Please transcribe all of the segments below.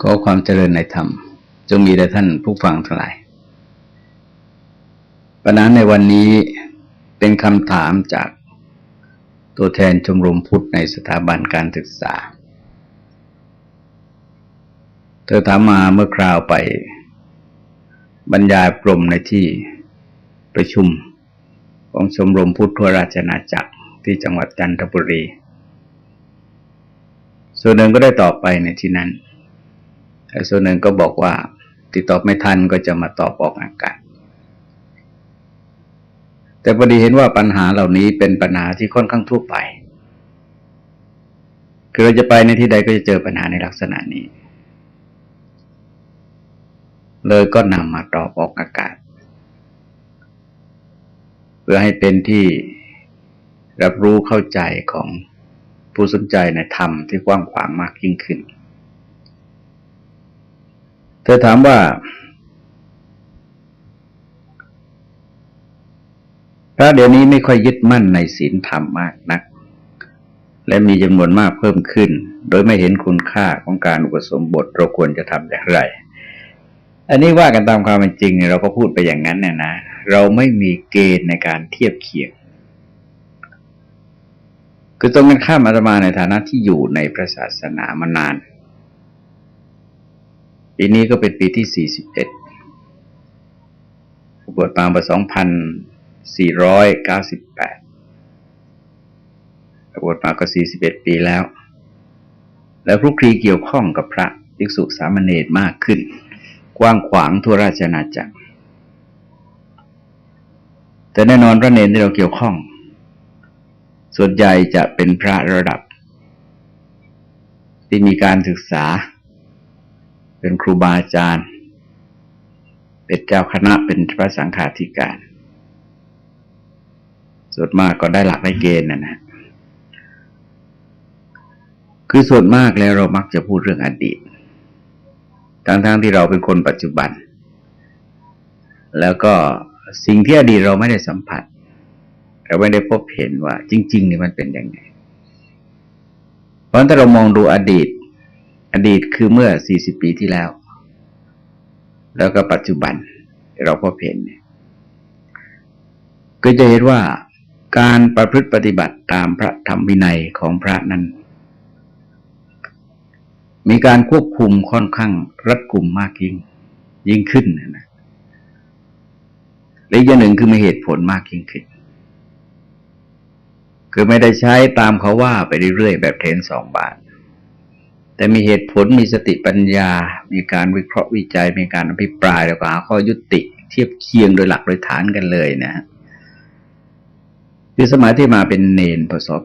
ขอความเจริญในธรรม จงมีแด่ท่านผู้ฟังทั้งหลายปัญหาในวันนี้เป็นคำถามจากตัวแทนชมรมพุทธในสถาบันการศึกษา เธอถามมาเมื่อคราวไปบรรยายปรมในที่ประชุมของชมรมพุทธทั่วราชนาจักรที่จังหวัดจันทบุรี ส่วนหนึ่งก็ได้ตอบไปในที่นั้น ส่วนหนึ่งก็บอกว่าติดต่อไม่ทันก็จะมาตอบออกอากาศแต่พอดีเห็นว่าปัญหาเหล่านี้เป็นปัญหาที่ค่อนข้างทั่วไปคือเราจะไปในที่ใดก็จะเจอปัญหาในลักษณะนี้ เลยก็นำมาตอบออกอากาศ เพื่อให้เป็นที่รับรู้เข้าใจของผู้สนใจในธรรมที่กว้างขวางมากยิ่งขึ้น เธอถามว่า พระเดี๋ยวนี้ไม่ค่อยยึดมั่นในศีลธรรมมากนัก และมีจำนวนมากเพิ่มขึ้น โดยไม่เห็นคุณค่าของการอุปสมบทเราควรจะทำอย่างไร อันนี้ว่ากันตามความเป็นจริง เราก็พูดไปอย่างนั้นเนี่ยนะ เราไม่มีเกณฑ์ในการเทียบเคียงคือตรงกันข้ามอาตมาในฐานะที่อยู่ในพระศาสนามานาน ปีนี้ก็เป็นปีที่สี่สิบเอ็ดบวชมาปีสองพันสี่ร้อยเก้าสิบแปดบวชมาก็สี่สิบเอ็ดปีแล้ว แล้วครุกคลีเกี่ยวข้องกับพระภิกษุสามเณรมากขึ้น กว้างขวางทั่วราชนาจักร แต่แน่นอนพระเนรที่เราเกี่ยวข้อง ส่วนใหญ่จะเป็นพระระดับ ที่มีการศึกษา เป็นครูบาอาจารย์ เป็นเจ้าคณะเป็นพระสังฆาธิการส่วนมากก็ได้หลักได้เกณฑ์นะนะ คือส่วนมากแล้วเรามักจะพูดเรื่องอดีต ทั้งๆทที่เราเป็นคนปัจจุบัน แล้วก็สิ่งที่อดีตเราไม่ได้สัมผัส เราไม่ได้พบเห็นว่าจริง ๆ นี่มันเป็นยังไง เพราะถ้าเรามองดูอดีต อดีตคือเมื่อสี่สิบปีที่แล้ว แล้วก็ปัจจุบันเราพบเห็นก็จะเห็นว่าการประพฤติปฏิบัติตามพระธรรมวินัยของพระนั้น มีการควบคุมค่อนข้างรัดกุมมากยิ่งยิ่งขึ้นนะและอีกอย่างหนึ่งคือมีเหตุผลมากยิ่งขึ้น คือไม่ได้ใช้ตามเขาว่าไปเรื่อยๆแบบเทนสองบาท แต่มีเหตุผลมีสติปัญญา มีการวิเคราะห์วิจัย มีการอภิปรายแล้วก็หาข้อยุติ เทียบเคียงโดยหลักโดยฐานกันเลยนะฮะคือสมัยที่มาเป็นเนนพศ 92 2492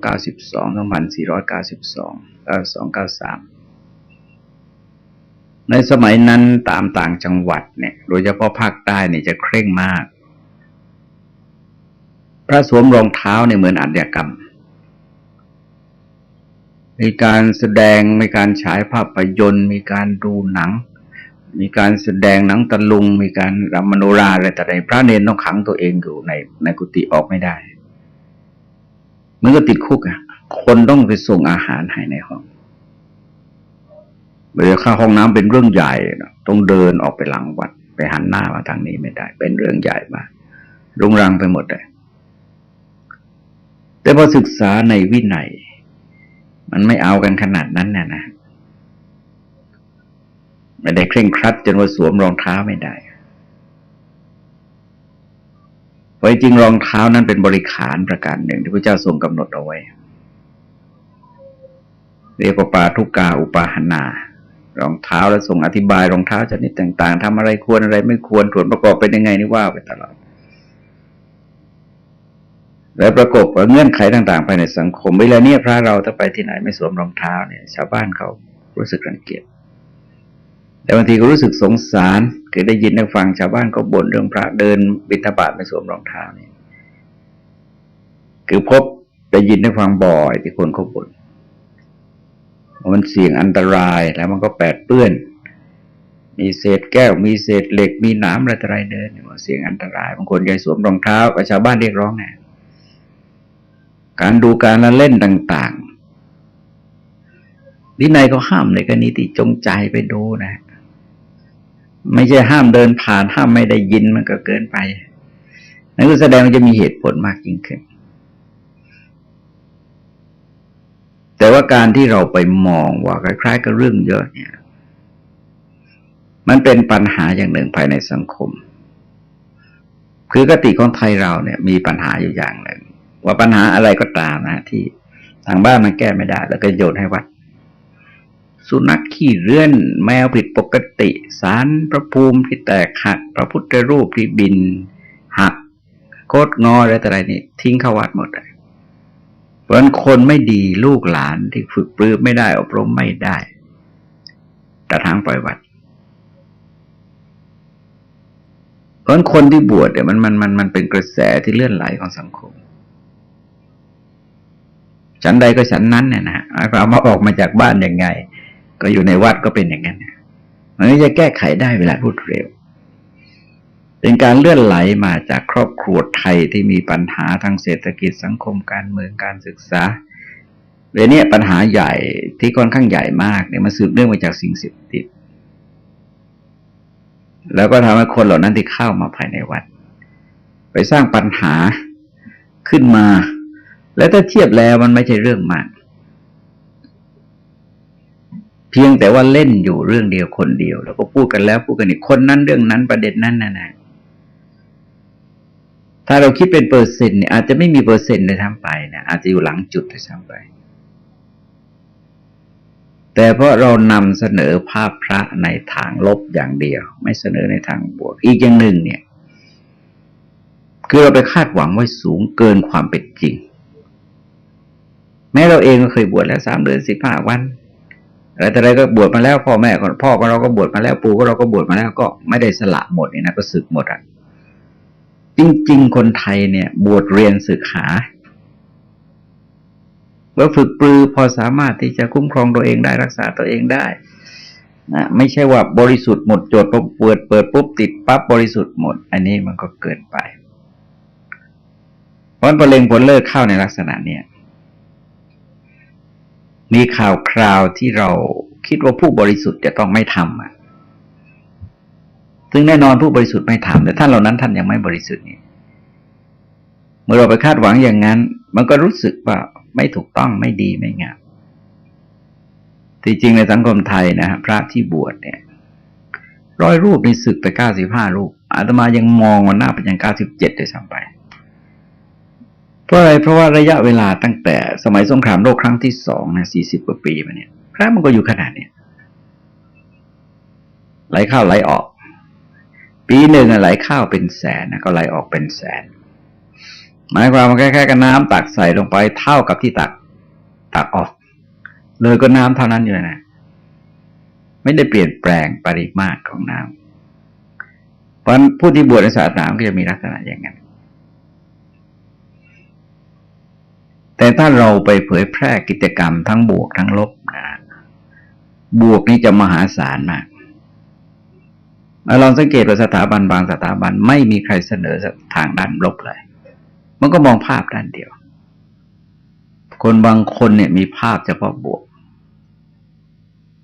9293 ในสมัยนั้นตามต่างจังหวัดเนี่ย โดยเฉพาะภาคใต้เนี่ยจะเคร่งมาก พระสวมรองเท้าเนี่ยเหมือนอัจญกรรม มีการแสดงมีการฉายภาพยนตร์ มีการดูหนัง มีการแสดงหนังตะลุง มีการรำมโนราอะไรแต่ใดพระเนนต้องขังตัวเองอยู่ในในกุฏิออกไม่ได้มันก็ติดคุกอะ คนต้องไปส่งอาหารให้ในห้องเวลาเข้าห้องน้ำเป็นเรื่องใหญ่ต้องเดินออกไปหลังวัด ไปหันหน้ามาทางนี้ไม่ได้ เป็นเรื่องใหญ่มากรุงรังไปหมดเลยแต่พอศึกษาในวินัย มันไม่เอากันขนาดนั้นน่ะนะไม่ได้เคร่งครัดจนว่าสวมรองเท้าไม่ได้เพราะจริงรองเท้านั้นเป็นบริขารประการหนึ่งที่พระเจ้าทรงกำหนดเอาไว้ เรียกว่าปาทุกาอุปาหนารองเท้าแล้วทรงอธิบายรองเท้าชนิดต่าง ๆทำอะไรควรอะไรไม่ควรส่วนประกอบเป็นยังไงนี่ว่าไปตลอด และประกบกับเงื่อนไขต่างๆภายในสังคมเวลาเนี้ยพระเราถ้าไปที่ไหนไม่สวมรองเท้าเนี่ย ชาวบ้านเขารู้สึกรังเกียจแต่บางทีก็รู้สึกสงสารเคยได้ยินได้ฟังชาวบ้านก็บ่นเรื่องพระเดินบิณฑบาตไม่สวมรองเท้าเนี่ยคือพบได้ยินได้ฟังบ่อยที่คนเขาบ่นมันเสี่ยงอันตรายแล้วมันก็แปดเปื้อน มีเศษแก้ว มีเศษเหล็ก มีน้ำอะไรอะไรเดินเสี่ยงอันตรายบางคนใจสวมรองเท้ากับชาวบ้านเรียกร้องไง การดูการละเล่นต่างๆวินัยก็ห้ามในกรณีที่จงใจไปดูนะ ไม่ใช่ห้ามเดินผ่านห้ามไม่ได้ยินมันก็เกินไปนั่นก็แสดงว่าจะมีเหตุผลมากยิ่งขึ้น แต่ว่าการที่เราไปมองว่าคล้ายๆกับเรื่องเยอะเนี่ย มันเป็นปัญหาอย่างหนึ่งภายในสังคม คือกติของไทยเราเนี่ย มีปัญหาอยู่อย่างหนึ่ง ว่าปัญหาอะไรก็ตามนะที่ทางบ้านมันแก้ไม่ได้ แล้วก็โยนให้วัด สุนัขขี้เรื่อน แมวผิดปกติ สารพระภูมิที่แตกหัก พระพุทธรูปที่บิน หักโคดงออะไรแต่ไรนี่ทิ้งเข้าวัดหมดเลยเพราะนั้นคนไม่ดีลูกหลานที่ฝึกปลื้มไม่ได้ อบรมไม่ได้แต่ทางปล่อยวัดเพราะคนที่บวชเนี่ยมันมันมันมันเป็นกระแสที่เลื่อนไหลของสังคม ฉันใดก็ฉันนั้นเนี่ยนะเอามาออกมาจากบ้านยังไง ก็อยู่ในวัดก็เป็นอย่างนั้นมันจะแก้ไขได้เวลาพูดเร็ว เป็นการเลื่อนไหลมาจากครอบครัวไทยที่มีปัญหาทางเศรษฐกิจสังคมการเมืองการศึกษาเรื่องนี้ปัญหาใหญ่ที่ค่อนข้างใหญ่มากเนี่ยมันสืบเนื่องมาจากสิ่งเสพติด แล้วก็ทำให้คนเหล่านั้นที่เข้ามาภายในวัด ไปสร้างปัญหาขึ้นมา แล้วถ้าเทียบแล้วมันไม่ใช่เรื่องมาก เพียงแต่ว่าเล่นอยู่เรื่องเดียวคนเดียว แล้วก็พูดกันแล้วพูดกันอีกคนนั้นเรื่องนั้นประเด็นนั้นนะนะถ้าเราคิดเป็นเปอร์เซ็นต์เนี่ยอาจจะไม่มีเปอร์เซ็นต์ในทางไปนะอาจจะอยู่หลังจุดในทางไป แต่เพราะเรานำเสนอภาพพระในทางลบอย่างเดียว ไม่เสนอในทางบวก อีกอย่างหนึ่งเนี่ย คือเราไปคาดหวังไว้สูงเกินความเป็นจริง แม้เราเองก็เคยบวชแล้วสามเดือนสิบห้าวันอะไรแต่อะไรก็บวชมาแล้วพ่อแม่พ่อของเราก็บวชมาแล้วปู่ก็เราก็บวชมาแล้วก็ไม่ได้สละหมดนี่นะก็สึกหมดอะจริง ๆ คนไทยเนี่ย บวชเรียนศึกหาว่าฝึกปลือพอสามารถที่จะคุ้มครองตัวเองได้รักษาตัวเองได้นะไม่ใช่ว่าบริสุทธิ์หมดจดปุ๊บเปิดเปิดปุ๊บติดปั๊บบริสุทธิ์หมด อันนี้มันก็เกินไปเพราะผลเล็งผลเลิกเข้าในลักษณะเนี้ย มีข่าวคราวที่เราคิดว่าผู้บริสุทธิ์จะต้องไม่ทำอะซึ่งแน่นอนผู้บริสุทธิ์ไม่ทำแต่ท่านเหล่านั้นท่านยังไม่บริสุทธิ์นี่เมื่อเราไปคาดหวังอย่างนั้น มันก็รู้สึกว่าไม่ถูกต้องไม่ดีไม่งามที่จริงในสังคมไทยนะฮะพระที่บวชเนี่ยร้อยรูปในศึกไปเก้าสิบห้ารูปอาตมายังมองว่าหน้าเป็นยังเก้าสิบเจ็ดด้วยซ้ำไป เพราะอะไรเพราะว่าระยะเวลาตั้งแต่สมัยสงครามโลกครั้งที่สองนะสี่สิบกว่าปีมาเนี่ยพระมันก็อยู่ขนาดเนี้ยไหลเข้าไหลออก ปีหนึ่งไหลเข้าเป็นแสนนะก็ไหลออกเป็นแสน หมายความว่าแค่ๆกับน้ำตักใส่ลงไปเท่ากับที่ตักตักออก เลยก็น้ำเท่านั้นอยู่นะไม่ได้เปลี่ยนแปลงปริมาตรของน้ำเพราะผู้ที่บวชในศาสนาก็จะมีลักษณะอย่างนั้น แต่ถ้าเราไปเผยแพร่กิจกรรมทั้งบวกทั้งลบนะบวกนี้จะมหาศาลมากลองสังเกตว่าสถาบันบางสถาบันไม่มีใครเสนอทางด้านลบเลย มันก็มองภาพด้านเดียว คนบางคนเนี่ยมีภาพเฉพาะบวก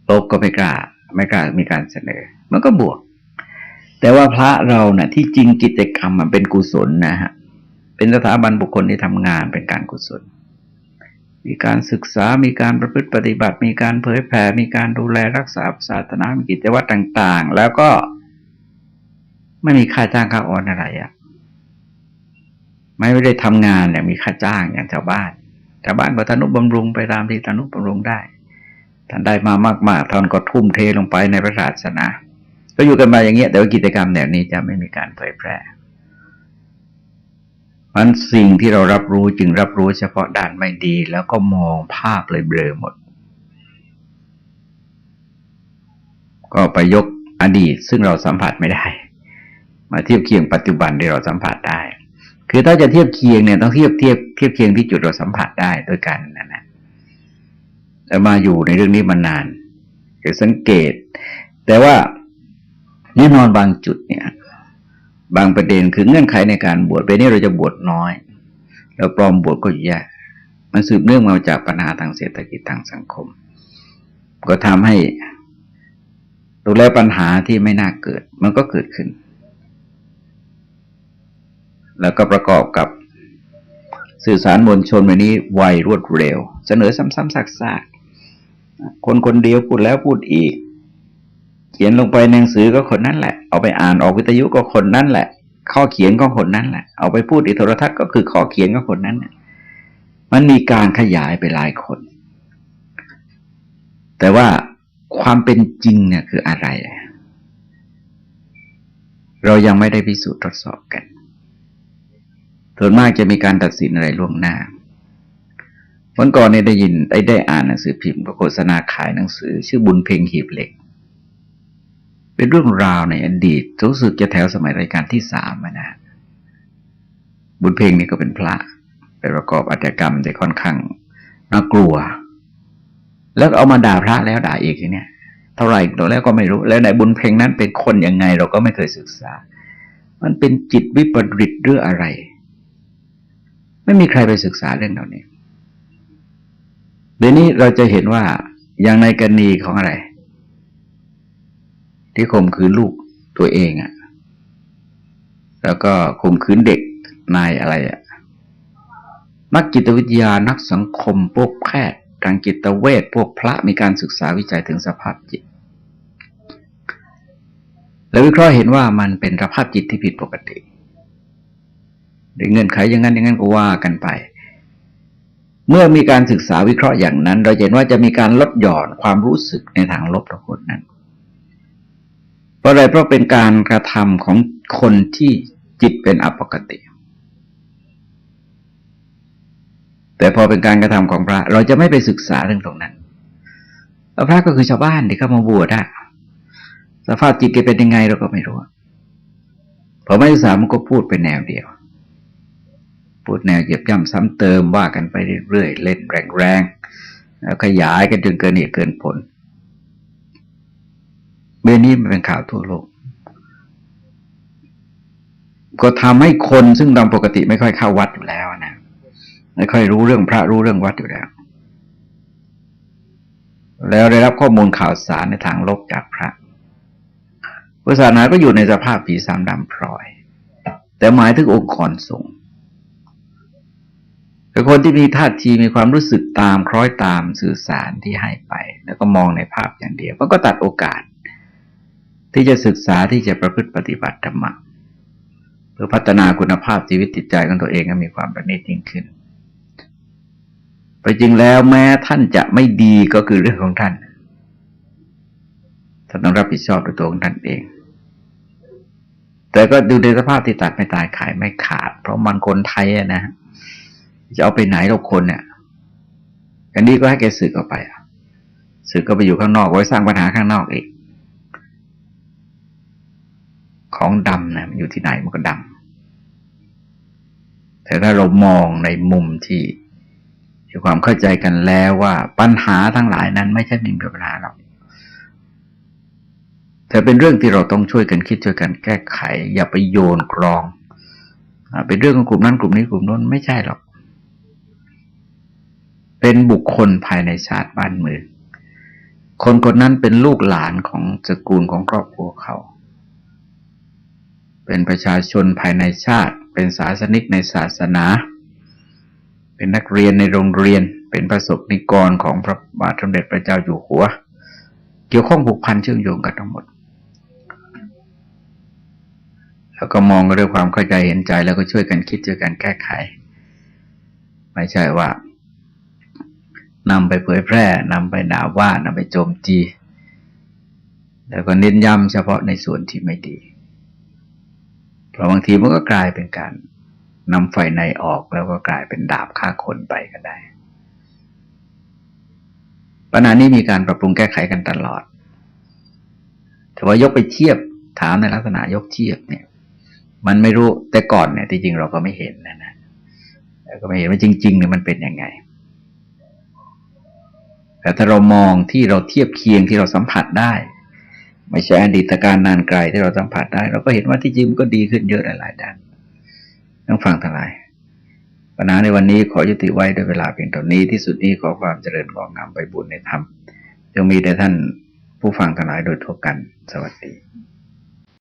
ลบก็ไม่กล้า ไม่กล้ามีการเสนอ มันก็บวก แต่ว่าพระเราเนะ่ะ ที่จริงกิจกรรมมันเป็นกุศลนะฮะ เป็นสถาบันบุคคลที่ทำงานเป็นการกุศล มีการศึกษา มีการประพฤติปฏิบัติ มีการเผยแผ่ มีการดูแลรักษาศาสนามีกิจวัตรต่าง ๆ แล้วก็ไม่มีค่าจ้างค่าออนอะไรอะ่ะไม่ได้ทำงานเนี่ยมีค่าจ้างอย่างชาวบ้านชาวบ้านก็ทนุบำรุงไปตามที่ทนุบำรุงได้ท่านได้มามากๆท่านก็ทุ่มเทลงไปในพระศาสนา ก็อยู่กันมาอย่างเงี้ยแต่ว่ากิจกรรมแบบนี้จะไม่มีการเผยแพร่ มันสิ่งที่เรารับรู้จึงรับรู้เฉพาะด้านไม่ดี แล้วก็มองภาพเลยเบลอหมด ก็ไปยกอดีตซึ่งเราสัมผัสไม่ได้ มาเทียบเคียงปัจจุบันที่เราสัมผัสได้ คือถ้าจะเทียบเคียงเนี่ยต้องเทียบเทียบเทียบเคียงที่จุดเราสัมผัสได้ด้วยกันนะนะแต่มาอยู่ในเรื่องนี้มานานคือสังเกต แต่ว่าแน่นอนบางจุดเนี่ย บางประเด็นคือเงื่อนไขในการบวชเป็นนี้เราจะบวชน้อยแล้วปลอมบวชก็แย่มันสืบเนื่องมาจากปัญหาทางเศรษฐกิจทางสังคม ก็ทำให้ดูแล้วปัญหาที่ไม่น่าเกิด มันก็เกิดขึ้น แล้วก็ประกอบกับสื่อสารมวลชนวันนี้ไวรวดเร็ว เสนอซ้ำๆซากๆคนคนเดียวพูดแล้วพูดอีก เขียนลงไปในหนังสือก็คนนั้นแหละ เอาไปอ่านออกวิทยุก็คนนั้นแหละ ข้อเขียนก็คนนั้นแหละ เอาไปพูดในโทรทัศน์ก็คือข้อเขียนก็คนนั้นมันมีการขยายไปหลายคน แต่ว่าความเป็นจริงเนี่ยคืออะไร เรายังไม่ได้พิสูจน์ทดสอบกันส่วนมากจะมีการตัดสินอะไรล่วงหน้าวันก่อนเนี่ยได้ยินได้ได้อ่านหนังสือพิมพ์โฆษณาขายหนังสือ ชื่อบุญเพ่งหีบเหล็ก เป็นเรื่องราวในอดีตรู้สึกจะแถวสมัยรายการที่สามนะบุญเพ่งนี่ก็เป็นพระไปประกอบอาชญากรรมแต่ค่อนข้างน่ากลัว แล้วเอามาด่าพระแล้วด่าอีกเนี่ย เท่าไหร่ตัวแล้วก็ไม่รู้ แล้วในบุญเพ่งนั้นเป็นคนยังไง เราก็ไม่เคยศึกษา มันเป็นจิตวิปริตหรืออะไร ไม่มีใครไปศึกษาเรื่องเหล่านี้เดี๋ยวนี้เราจะเห็นว่าอย่างในกรณีของอะไร ที่ข่มขืนลูกตัวเองอะ่ะ แล้วก็ข่มขืนเด็กนายอะไรอะ่ะ นักจิตวิทยานักสังคมพวกแพทย์ทางจิตเวชพวกพระมีการศึกษาวิจัยถึงสภาพจิต แล้ววิเคราะห์เห็นว่ามันเป็นสภาพจิตที่ผิดปกติหรือเงื่อนไขอย่างนั้นอย่างนั้นก็ว่ากันไป เมื่อมีการศึกษาวิเคราะห์อย่างนั้น เราเห็นว่าจะมีการลดหย่อนความรู้สึกในทางลบต่อคนนั้น ราะอะไรเพราะเป็นการกระทำของคนที่จิตเป็นอปกติ แต่พอเป็นการกระทำของพระ เราจะไม่ไปศึกษาเรื่องตรงนั้นพระก็คือชาวบ้านที่เข้ามาบวชอะสภาพจิตแกเป็นยังไงเราก็ไม่รู้พอไม่ศึกษามันก็พูดเป็นแนวเดียว พูดแนวเหยียบย่ำซ้ำเติมว่ากันไปเรื่อยๆเล่นแรงๆแล้วขยายกันจนเกินเหตุเกินผล เบนี้มันเป็นข่าวทั่วโลก ก็ทำให้คนซึ่งตามปกติไม่ค่อยเข้าวัดอยู่แล้วนะไม่ค่อยรู้เรื่องพระรู้เรื่องวัดอยู่แล้ว แล้วได้รับข้อมูลข่าวสารในทางลบจากพระพุทธศาสนาก็อยู่ในสภาพผีสามดำพลอย แต่หมายถึงองค์กรสงฆ์แต่คนที่มีท่าทีมีความรู้สึกตามคล้อยตามสื่อสารที่ให้ไป แล้วก็มองในภาพอย่างเดียวมันก็ตัดโอกาส ที่จะศึกษาที่จะประพฤติปฏิบัติธรรมะเพื่อพัฒนาคุณภาพชีวิตจิตใจของตัวเองให้มีความประณีตยิ่งขึ้นไปจริงแล้วแม้ท่านจะไม่ดีก็คือเรื่องของท่านท่านต้องรับผิดชอบด้วยตัวของท่านเอง แต่ก็ดูในสภาพที่ตัดไม่ตายขายไม่ขาด เพราะมันคนไทยนะจะเอาไปไหนเราคนเนี่ยอันนี้ก็ให้แกสึกออกไปสึกก็ไปอยู่ข้างนอกไว้สร้างปัญหาข้างนอกอีก ของดำนะอยู่ที่ไหนมันก็ดำแต่ถ้าเรามองในมุมที่มีความเข้าใจกันแล้วว่าปัญหาทั้งหลายนั้นไม่ใช่มีปัญหาหรอกแต่เป็นเรื่องที่เราต้องช่วยกันคิดช่วยกันแก้ไข อย่าไปโยนกรองเป็นเรื่องของกลุ่มนั้นกลุ่มนี้กลุ่มนั้นไม่ใช่หรอก เป็นบุคคลภายในชาติบ้านเมืองคนคนนั้นเป็นลูกหลานของสกุลของครอบครัวเขา เป็นประชาชนภายในชาติ เป็นศาสนิกในศาสนา เป็นนักเรียนในโรงเรียน เป็นประสบนิกรของพระบาทสมเด็จพระเจ้าอยู่หัว เกี่ยวข้องผูกพันเชื่อมโยงกันทั้งหมด แล้วก็มองด้วยความเข้าใจเห็นใจแล้วก็ช่วยกันคิดช่วยกันแก้ไข ไม่ใช่ว่านำไปเผยแพร่นำไปด่าว่านำไปโจมตีแล้วก็เน้นย้ำเฉพาะในส่วนที่ไม่ดี เพราะบางทีมันก็กลายเป็นการนำไฟในออกแล้วก็กลายเป็นดาบฆ่าคนไปก็ได้ ปัญหานี้มีการปรับปรุงแก้ไขกันตลอด แต่ว่ายกไปเทียบถามในลักษณะยกเทียบเนี่ย มันไม่รู้แต่ก่อนเนี่ยที่จริงเราก็ไม่เห็นนะนะก็ไม่เห็นว่าจริงๆเนี่ยมันเป็นยังไง แต่ถ้าเรามองที่เราเทียบเคียงที่เราสัมผัสได้ ไม่ใช่อดีตการนานไกลที่เราสัมผัสได้ เราก็เห็นว่าที่จริงก็ดีขึ้นเยอะหลายๆด้านต้องฟังทั้งหลายปัญหาในวันนี้ขอยุติไว้ด้วยเวลาเพียงเท่านี้ที่สุดนี้ขอความเจริญงอกงามไปบุญในธรรมจงมีแด่ท่านผู้ฟังทั้งหลายโดยทั่วกัน สวัสดี